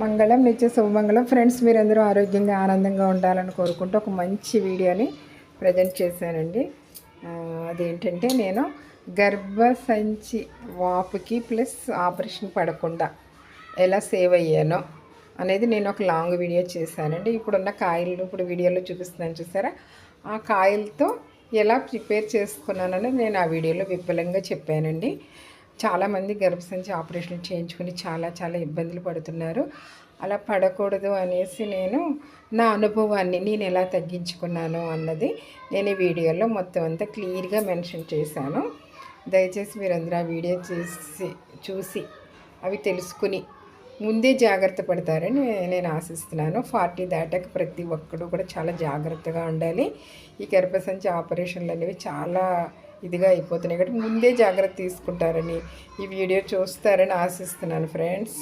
మంగళం నిత్య శుభమంగళం. ఫ్రెండ్స్ మీరందరూ ఆరోగ్యంగా ఆనందంగా ఉండాలని కోరుకుంటూ ఒక మంచి వీడియోని ప్రజెంట్ చేశానండి. అదేంటంటే నేను గర్భసంచి వాపుకి ప్లస్ ఆపరేషన్ పడకుండా ఎలా సేవ్ అయ్యానో అనేది నేను ఒక లాంగ్ వీడియో చేశానండి. ఇప్పుడున్న కాయలు ఇప్పుడు వీడియోలో చూపిస్తున్నాను చూసారా? ఆ కాయలతో ఎలా ప్రిపేర్ చేసుకున్నానని నేను ఆ వీడియోలో విపులంగా చెప్పానండి. చాలామంది గర్భసంచి ఆపరేషన్ చేయించుకుని చాలా చాలా ఇబ్బందులు పడుతున్నారు. అలా పడకూడదు అనేసి నేను నా అనుభవాన్ని నేను ఎలా తగ్గించుకున్నాను అన్నది నేను ఈ వీడియోలో మొత్తం అంతా క్లియర్గా మెన్షన్ చేశాను. దయచేసి మీరందరూ ఆ వీడియో చేసి చూసి అవి తెలుసుకుని ముందే జాగ్రత్త పడతారని నేను ఆశిస్తున్నాను. ఫార్టీ దాటాక ప్రతి ఒక్కడు కూడా చాలా జాగ్రత్తగా ఉండాలి. ఈ గర్భసంచి ఆపరేషన్లు అనేవి చాలా ఇదిగా అయిపోతున్నాయి. కాబట్టి ముందే జాగ్రత్త తీసుకుంటారని ఈ వీడియో చూస్తారని ఆశిస్తున్నాను ఫ్రెండ్స్.